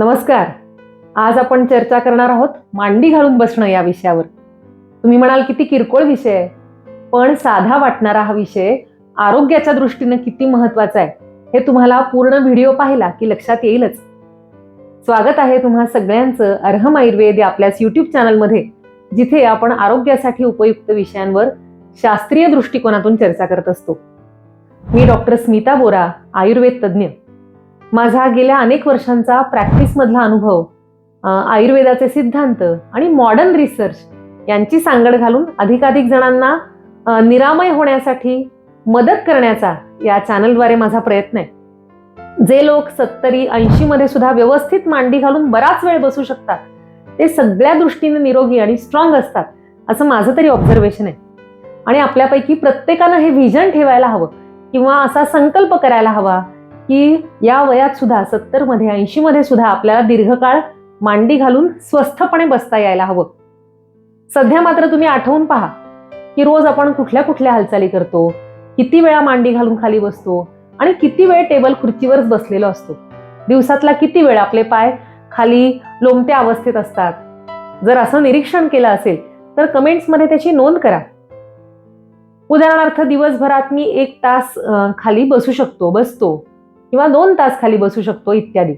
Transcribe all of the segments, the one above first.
नमस्कार. आज आपण चर्चा करणार आहोत मांडी घालून बसणं या विषयावर. तुम्ही म्हणाल किती किरकोळ विषय आहे. पण साधा वाटणारा हा विषय आरोग्याच्या दृष्टीनं किती महत्त्वाचा आहे हे तुम्हाला पूर्ण व्हिडिओ पाहिला की लक्षात येईलच. स्वागत आहे तुम्हा सगळ्यांचं अर्हम आयुर्वेद या आपल्याच युट्यूब चॅनलमध्ये जिथे आपण आरोग्यासाठी उपयुक्त विषयांवर शास्त्रीय दृष्टिकोनातून चर्चा करत असतो. मी डॉक्टर स्मिता बोरा आयुर्वेद तज्ज्ञ. माझा गेल्या अनेक वर्षांचा प्रॅक्टिसमधला अनुभव आयुर्वेदाचे सिद्धांत आणि मॉडर्न रिसर्च यांची सांगड घालून अधिकाधिक जणांना निरामय होण्यासाठी मदत करण्याचा या चॅनलद्वारे माझा प्रयत्न आहे. जे लोक सत्तरी ऐंशीमध्ये सुद्धा व्यवस्थित मांडी घालून बराच वेळ बसू शकतात ते सगळ्या दृष्टीने निरोगी आणि स्ट्रॉंग असतात असं माझं तरी ऑब्झर्वेशन आहे. आणि आपल्यापैकी प्रत्येकानं हे व्हिजन ठेवायला हवं किंवा असा संकल्प करायला हवा की या वयात सुद्धा सत्तरमध्ये ऐंशी मध्ये सुद्धा आपल्याला दीर्घकाळ मांडी घालून स्वस्थपणे बसता यायला हवं. सध्या मात्र तुम्ही आठवून पहा की रोज आपण कुठल्या कुठल्या हालचाली करतो किती वेळा मांडी घालून खाली बसतो आणि किती वेळ टेबल खुर्चीवरच बसलेलो असतो. दिवसातला किती वेळ आपले पाय खाली लोमत्या अवस्थेत असतात. जर असं निरीक्षण केलं असेल तर कमेंट्समध्ये त्याची नोंद करा. उदाहरणार्थ दिवसभरात मी एक तास खाली बसू शकतो बसतो. किंवा दोन तास खाली बसू शकतो इत्यादी.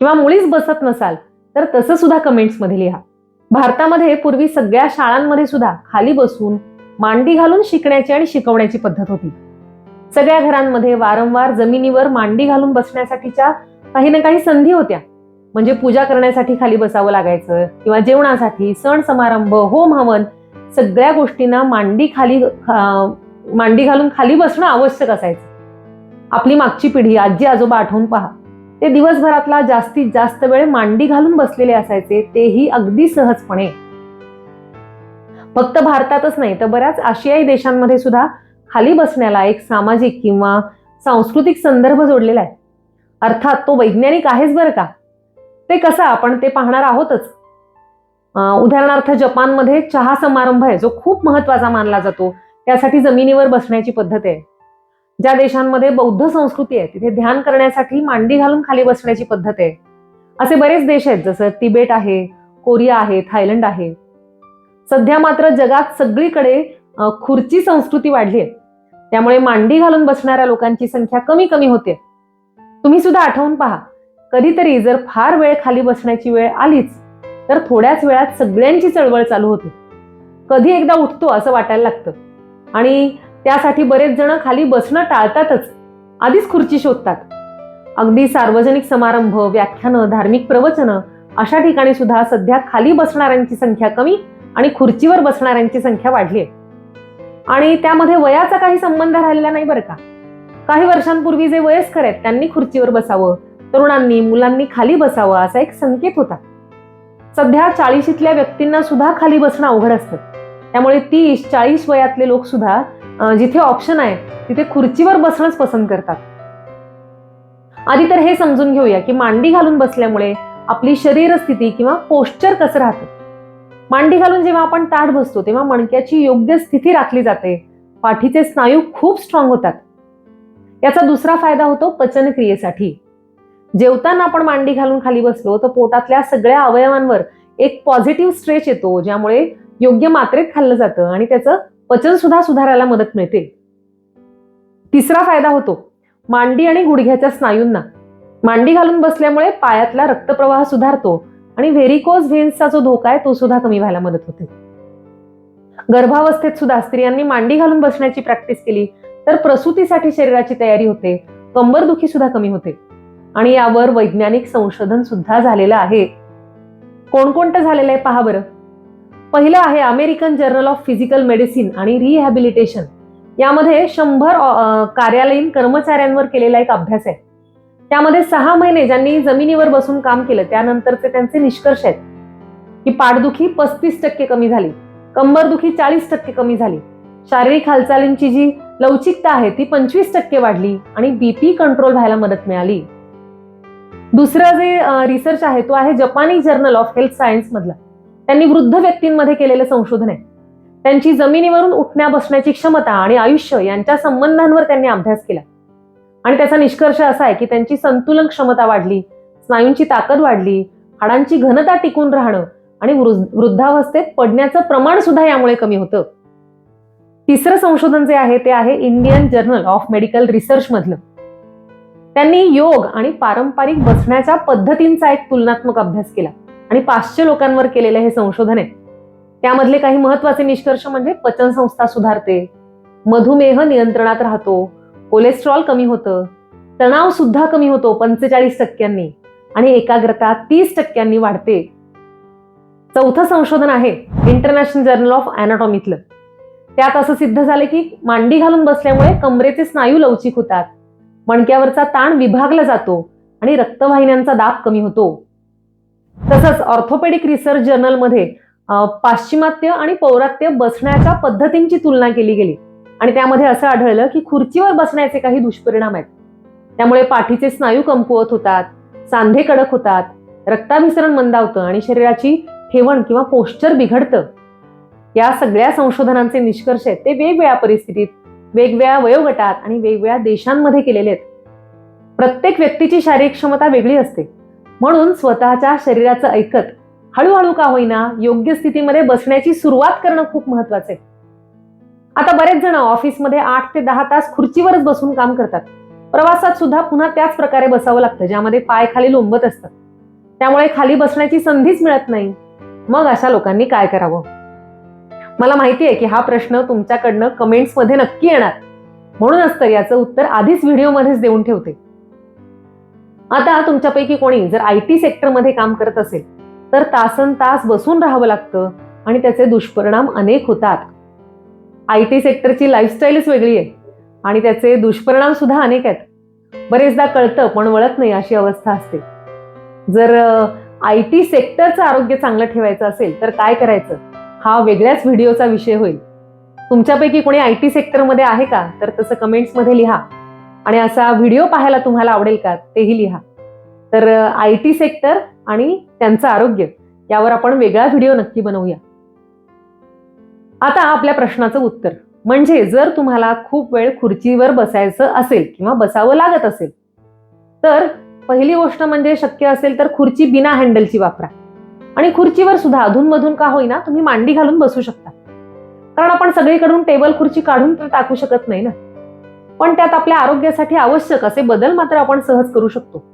किंवा मुळीच बसत नसाल तर तसं सुद्धा कमेंट्समध्ये लिहा. भारतामध्ये पूर्वी सगळ्या शाळांमध्ये सुद्धा खाली बसून मांडी घालून शिकण्याची आणि शिकवण्याची पद्धत होती. सगळ्या घरांमध्ये वारंवार जमिनीवर मांडी घालून बसण्यासाठीच्या काही ना काही संधी होत्या. म्हणजे पूजा करण्यासाठी खाली बसावं लागायचं किंवा जेवणासाठी सण समारंभ होम हवन सगळ्या गोष्टींना मांडी खाली खा, मांडी घालून खाली बसणं आवश्यक असायचं. आपली मागची पिढी आजी आजोबा आठवून पहा. ते दिवसभरातला जास्तीत जास्त वेळ मांडी घालून बसलेले असायचे तेही अगदी सहजपणे. फक्त भारतातच नाही तर बऱ्याच आशियाई देशांमध्ये सुद्धा खाली बसण्याला एक सामाजिक किंवा सांस्कृतिक संदर्भ जोडलेला आहे. अर्थात तो वैज्ञानिक आहेच बरं का? ते कसं आपण ते पाहणार आहोतच. उदाहरणार्थ जपानमध्ये चहा समारंभ आहे जो खूप महत्त्वाचा मानला जातो. त्यासाठी जमिनीवर बसण्याची पद्धत आहे. ज्या देशांमध्ये बौद्ध संस्कृती आहे तिथे ध्यान करण्यासाठी मांडी घालून खाली बसण्याची पद्धत आहे. असे बरेच देश आहेत जसं तिबेट आहे कोरिया आहे थायलंड आहे. सध्या मात्र जगात सगळीकडे खुर्ची संस्कृती वाढली आहे. त्यामुळे मांडी घालून बसणाऱ्या लोकांची संख्या कमी कमी होते. तुम्ही सुद्धा आठवून पहा कधीतरी जर फार वेळ खाली बसण्याची वेळ आलीच तर थोड्याच वेळात सगळ्यांची चळवळ चालू होते. कधी एकदा उठतो असं वाटायला लागतं. आणि त्यासाठी बरेच जण खाली बसणं टाळतातच. आधीच खुर्ची शोधतात. अगदी सार्वजनिक समारंभ व्याख्यानं धार्मिक प्रवचनं अशा ठिकाणी सुद्धा सध्या खाली बसणाऱ्यांची संख्या कमी आणि खुर्चीवर बसणाऱ्यांची संख्या वाढली आहे. आणि त्यामध्ये वयाचा काही संबंध राहिलेला नाही बरं का? काही वर्षांपूर्वी जे वयस्कर आहेत त्यांनी खुर्चीवर बसावं तरुणांनी मुलांनी खाली बसावं असा एक संकेत होता. सध्या चाळीशीतल्या व्यक्तींना सुद्धा खाली बसणं अवघड असतं. त्यामुळे तीस चाळीस वयातले लोक सुद्धा जिथे ऑप्शन आहे तिथे खुर्चीवर बसणंच पसंत करतात. आधी तर हे समजून घेऊया की मांडी घालून बसल्यामुळे आपली शरीर स्थिती किंवा पोश्चर कसं राहतं? मांडी घालून जेव्हा आपण ताठ बसतो तेव्हा मणक्याची योग्य स्थिती राखली जाते. पाठीचे स्नायू खूप स्ट्रॉंग होतात. याचा दुसरा फायदा होतो पचनक्रियेसाठी. जेवताना आपण मांडी घालून खाली बसलो तर पोटातल्या सगळ्या अवयवांवर एक पॉझिटिव्ह स्ट्रेच येतो ज्यामुळे योग्य मात्रेत खाल्लं जातं आणि त्याचं पचन सुद्धा सुधारायला मदत मिळते. तिसरा फायदा होतो मांडी आणि गुडघ्याच्या स्नायूंना. मांडी घालून बसल्यामुळे पायातला रक्तप्रवाह सुधारतो आणि व्हेरिकोज व्हेन्सचा जो धोका आहे तो सुद्धा कमी व्हायला मदत होते. गर्भावस्थेत सुद्धा स्त्रियांनी मांडी घालून बसण्याची प्रॅक्टिस केली तर प्रसूतीसाठी शरीराची तयारी होते कंबरदुखी सुद्धा कमी होते आणि यावर वैज्ञानिक संशोधन सुद्धा झालेलं आहे. कोणकोणतं झालेलं आहे पहा बरं. पहिलं आहे American journal of physical medicine आणि रिहॅबिलिटेशन. यामध्ये शंभर कार्यालयीन कर्मचाऱ्यांवर केलेला एक अभ्यास आहे. त्यामध्ये सहा महिने ज्यांनी जमिनीवर बसून काम केलं त्यानंतरचे त्यांचे निष्कर्ष आहेत. की पाठदुखी पस्तीस टक्के कमी झाली कंबरदुखी चाळीस टक्के कमी झाली. शारीरिक हालचालींची जी लवचिकता आहे ती पंचवीस टक्के वाढली आणि बीपी कंट्रोल व्हायला मदत मिळाली. दुसरं जे रिसर्च आहे तो आहे जपानी जर्नल ऑफ हेल्थ सायन्स मधला त्यांनी वृद्ध व्यक्तींमध्ये केलेलं संशोधन आहे. त्यांची जमिनीवरून उठण्या बसण्याची क्षमता आणि आयुष्य यांच्या संबंधांवर त्यांनी अभ्यास केला. आणि त्याचा निष्कर्ष असा आहे की त्यांची संतुलन क्षमता वाढली स्नायूंची ताकद वाढली हाडांची घनता टिकून राहणं आणि वृद्धावस्थेत पडण्याचं प्रमाण सुद्धा यामुळे कमी होतं. तिसरं संशोधन जे आहे ते आहे Indian journal of medical research मधलं त्यांनी योग आणि पारंपरिक बसण्याच्या पद्धतींचा एक तुलनात्मक अभ्यास केला. आणि पाचशे लोकांवर केलेलं हे संशोधन आहे. त्यामधले काही महत्त्वाचे निष्कर्ष म्हणजे पचनसंस्था सुधारते मधुमेह नियंत्रणात राहतो कोलेस्ट्रॉल कमी होतं तणाव सुद्धा कमी होतो पंचेचाळीस टक्क्यांनी आणि एकाग्रता तीस टक्क्यांनी वाढते. चौथं संशोधन आहे इंटरनॅशनल जर्नल ऑफ अॅनाटॉमीतलं त्यात असं सिद्ध झालं की मांडी घालून बसल्यामुळे कमरेचे स्नायू लवचिक होतात मणक्यावरचा ताण विभागला जातो आणि रक्तवाहिन्यांचा दाब कमी होतो. तसंच ऑर्थोपेडिक रिसर्च जर्नलमध्ये पाश्चिमात्य आणि पौरात्य बसण्याच्या पद्धतींची तुलना केली गेली. आणि त्यामध्ये असं आढळलं की खुर्चीवर बसण्याचे काही दुष्परिणाम आहेत. त्यामुळे पाठीचे स्नायू कमकुवत होतात सांधे कडक होतात रक्ताभिसरण मंदावतं आणि शरीराची ठेवण किंवा पोश्चर बिघडतं. या सगळ्या संशोधनांचे निष्कर्ष आहेत. ते वेगवेगळ्या परिस्थितीत वेगवेगळ्या वयोगटात आणि वेगवेगळ्या देशांमध्ये केलेले आहेत. प्रत्येक व्यक्तीची शारीरिक क्षमता वेगळी असते. म्हणून स्वतःच्या शरीराचं ऐकत हळूहळू का होईना योग्य स्थितीमध्ये बसण्याची सुरुवात करणं खूप महत्वाचं आहे. आता बरेच जण ऑफिसमध्ये आठ ते दहा तास खुर्चीवरच बसून काम करतात. प्रवासात सुद्धा पुन्हा त्याच प्रकारे बसावं लागतं ज्यामध्ये पाय खाली लोंबत असतात. त्यामुळे खाली बसण्याची संधीच मिळत नाही. मग अशा लोकांनी काय करावं? मला माहिती आहे की हा प्रश्न तुमच्याकडनं कमेंट्समध्ये नक्की येणार. म्हणूनच तर याचं उत्तर आधीच व्हिडिओमध्येच देऊन ठेवते. आता तुमच्यापैकी कोणी जर आय टी सेक्टरमध्ये काम करत असेल तर तासन तास बसून राहावं लागतं आणि त्याचे दुष्परिणाम अनेक होतात. आय टी सेक्टरची लाईफस्टाईलच वेगळी आहे आणि त्याचे दुष्परिणाम सुद्धा अनेक आहेत. बरेचदा कळतं पण वळत नाही अशी अवस्था असते. जर आय टी सेक्टरचं आरोग्य चांगलं ठेवायचं असेल तर काय करायचं? हा वेगळ्याच व्हिडिओचा विषय होईल. तुमच्यापैकी कोणी आय टी सेक्टरमध्ये आहे का? तर तसं कमेंट्समध्ये लिहा. आणि असा व्हिडिओ पाहायला तुम्हाला आवडेल का तेही लिहा. तर आय टी सेक्टर आणि त्यांचं आरोग्य यावर आपण वेगळा व्हिडिओ नक्की बनवूया. आता आपल्या प्रश्नाचं उत्तर. म्हणजे जर तुम्हाला खूप वेळ खुर्चीवर बसायचं असेल किंवा बसावं लागत असेल तर पहिली गोष्ट म्हणजे शक्य असेल तर खुर्ची बिना हँडलची वापरा. आणि खुर्चीवर सुद्धा अधूनमधून का होईना तुम्ही मांडी घालून बसू शकता. कारण आपण सगळीकडून टेबल खुर्ची काढून तर टाकू शकत नाही ना. पण त्यात आपल्या आरोग्यासाठी आवश्यक असे बदल मात्र आपण सहज करू शकतो.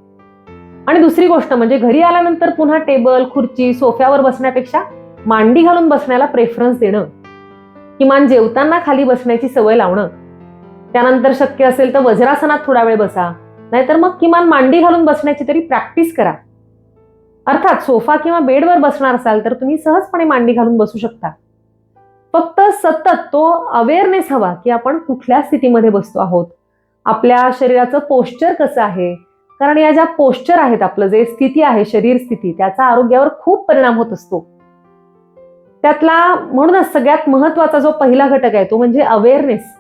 आणि दुसरी गोष्ट म्हणजे घरी आल्यानंतर पुन्हा टेबल खुर्ची सोफ्यावर बसण्यापेक्षा मांडी घालून बसण्याला प्रेफरन्स देणं किमान जेवताना खाली बसण्याची सवय लावणं त्यानंतर शक्य असेल तर वज्रासनात थोडा वेळ बसा नाहीतर मग किमान मांडी घालून बसण्याची तरी प्रॅक्टिस करा. अर्थात सोफा किंवा बेडवर बसणार असाल तर तुम्ही सहजपणे मांडी घालून बसू शकता. फक्त सतत तो अवेअरनेस हवा की आपण कुठल्या स्थितीमध्ये बसतो आहोत. आपल्या शरीराचं पोश्चर कसं आहे? कारण या ज्या पोश्चर आहेत आपलं जे स्थिती आहे शरीर स्थिती त्याचा आरोग्यावर खूप परिणाम होत असतो. त्यातला म्हणूनच सगळ्यात महत्त्वाचा जो पहिला घटक आहे तो म्हणजे अवेअरनेस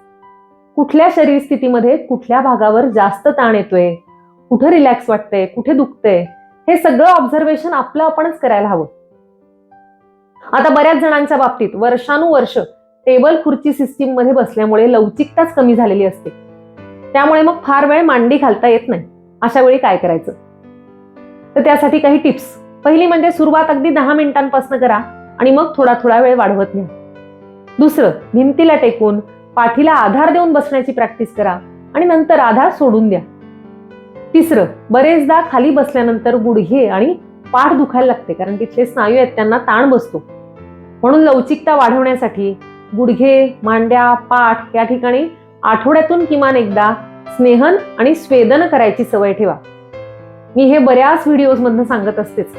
कुठल्या शरीर स्थितीमध्ये कुठल्या भागावर जास्त ताण येतोय? कुठे रिलॅक्स वाटतंय? कुठे दुखतंय? हे सगळं ऑब्झर्वेशन आपलं आपणच करायला हवं. आता बऱ्याच जणांच्या बाबतीत वर्षानुवर्ष टेबल खुर्ची सिस्टीममध्ये बसल्यामुळे लवचिकताच कमी झालेली असते. त्यामुळे मग फार वेळ मांडी घालता येत नाही. अशा वेळी काय करायचं? तर त्यासाठी काही टिप्स पहिली म्हणजे सुरुवात अगदी दहा मिनिटांपासून करा आणि मग थोडा थोडा वेळ वाढवत नाही. दुसरं भिंतीला टेकून पाठीला आधार देऊन बसण्याची प्रॅक्टिस करा आणि नंतर आधार सोडून द्या. तिसरं बरेचदा खाली बसल्यानंतर गुडघे आणि पाठ दुखायला लागते कारण तिथले स्नायू आहेत त्यांना ताण बसतो. म्हणून लवचिकता वाढवण्यासाठी गुडघे मांड्या पाठ या ठिकाणी आठवड्यातून किमान एकदा स्नेहन आणि स्वेदन करायची सवय ठेवा. मी हे बऱ्याच व्हिडिओज मधनं सांगत असतेच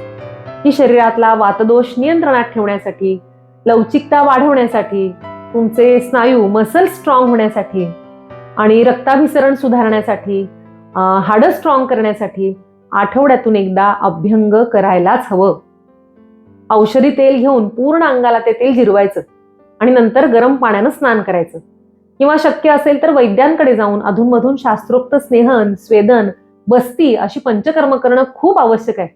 की शरीरातला वातदोष नियंत्रणात ठेवण्यासाठी लवचिकता वाढवण्यासाठी तुमचे स्नायू मसल स्ट्रॉंग होण्यासाठी आणि रक्ताभिसरण सुधारण्यासाठी हाडं स्ट्रॉंग करण्यासाठी आठवड्यातून एकदा अभ्यंग करायलाच हवं. औषधी तेल घेऊन पूर्ण अंगाला ते तेल जिरवायचं आणि नंतर गरम पाण्यानं स्नान करायचं. किंवा शक्य असेल तर वैद्यांकडे जाऊन अधूनमधून शास्त्रोक्त स्नेहन स्वेदन बस्ती अशी पंचकर्म करणं खूप आवश्यक आहे.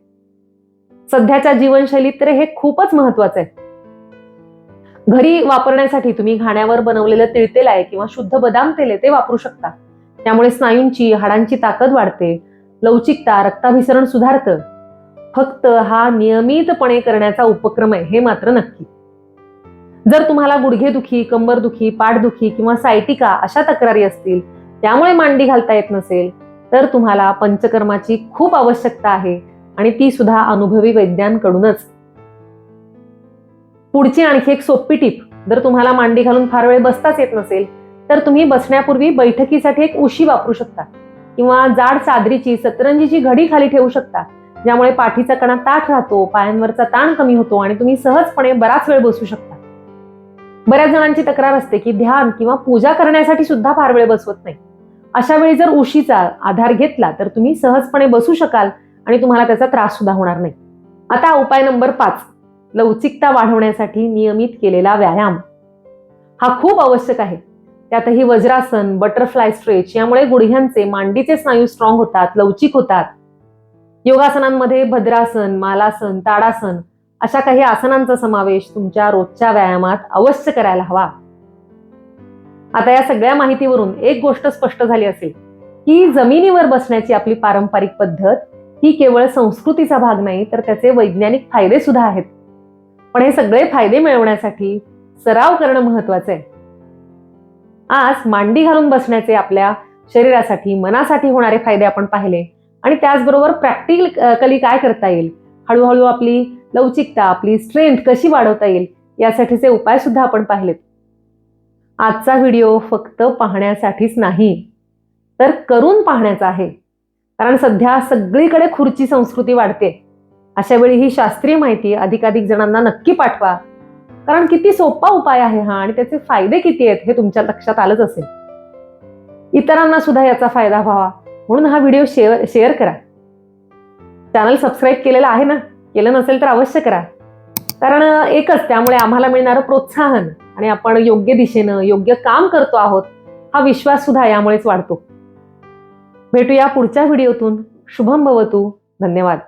सध्याच्या जीवनशैलीत तर हे खूपच महत्वाचं आहे. घरी वापरण्यासाठी तुम्ही घाण्यावर बनवलेलं तिळतेल आहे किंवा शुद्ध बदाम तेल आहे ते वापरू शकता. त्यामुळे स्नायूंची हाडांची ताकद वाढते. लवचिकता रक्ताभिसरण सुधारतं. फक्त हा नियमितपणे करण्याचा उपक्रम आहे हे मात्र नक्की. जर तुम्हाला गुडघेदुखी कंबरदुखी पाठदुखी किंवा सायटिका अशा तक्रारी असतील त्यामुळे मांडी घालता येत नसेल तर तुम्हाला पंचकर्माची खूप आवश्यकता आहे आणि ती सुद्धा अनुभवी वैद्यांकडूनच. पुढची आणखी एक सोपी टीप जर तुम्हाला मांडी घालून फार वेळ बसताच येत नसेल तर तुम्ही बसण्यापूर्वी बैठकीसाठी एक उशी वापरू शकता किंवा जाड चादरीची सतरंजीची घडी खाली ठेवू शकता. ज्यामुळे पाठीचा कणा ताठ राहतो पायांवरचा ताण कमी होतो आणि तुम्ही सहजपणे बराच वेळ बसू शकता. बऱ्याच जणांची तक्रार असते की ध्यान किंवा पूजा करण्यासाठी सुद्धा फार वेळ बसवत नाही. अशा वेळी जर उशीचा आधार घेतला तर तुम्ही सहजपणे बसू शकाल आणि तुम्हाला त्याचा त्रास सुद्धा होणार नाही. आता उपाय नंबर पाच लवचिकता वाढवण्यासाठी नियमित केलेला व्यायाम. हा खूप आवश्यक आहे. त्यातही वज्रासन बटरफ्लाय स्ट्रेच यामुळे गुडघ्यांचे मांडीचे स्नायू स्ट्रॉंग होतात लवचिक होतात. योगासनांमध्ये भद्रासन मालासन ताडासन अशा काही आसनांचा समावेश तुमच्या रोजच्या व्यायामात अवश्य करायला हवा. आता या सगळ्या माहितीवरून एक गोष्ट स्पष्ट झाली असेल की जमिनीवर बसण्याची आपली पारंपरिक पद्धत ही केवळ संस्कृतीचा भाग नाही तर त्याचे वैज्ञानिक फायदे सुद्धा आहेत. पण हे सगळे फायदे मिळवण्यासाठी सराव करणं महत्वाचं आहे. आज मांडी घालून बसण्याचे आपल्या शरीरासाठी मनासाठी होणारे फायदे आपण पाहिले. आणि त्याचबरोबर प्रॅक्टिकली काय करता येईल? हळूहळू आपली लवचिकता आपली स्ट्रेंथ कशी वाढवता येईल? यासाठीचे उपाय सुद्धा आपण पाहिलेत. आजचा व्हिडिओ फक्त पाहण्यासाठीच नाही तर करून पाहण्याचा आहे. कारण सध्या सगळीकडे खुर्ची संस्कृती वाढते. अशा वेळी ही शास्त्रीय माहिती अधिकाधिक जणांना नक्की पाठवा. कारण किती सोपा उपाय आहे हा आणि त्याचे फायदे किती आहेत हे तुमच्या लक्षात आलंच असेल. इतरांना सुद्धा याचा फायदा व्हावा. म्हणून हा व्हिडिओ शेअर शेअर करा. चॅनल सबस्क्राईब केलेलं आहे ना? केलं नसेल तर अवश्य करा. कारण एकच त्यामुळे आम्हाला मिळणारं प्रोत्साहन आणि आपण योग्य दिशेनं योग्य काम करतो आहोत हा विश्वास सुद्धा यामुळेच वाढतो. भेटूया पुढच्या व्हिडिओतून. शुभम भवतू. धन्यवाद.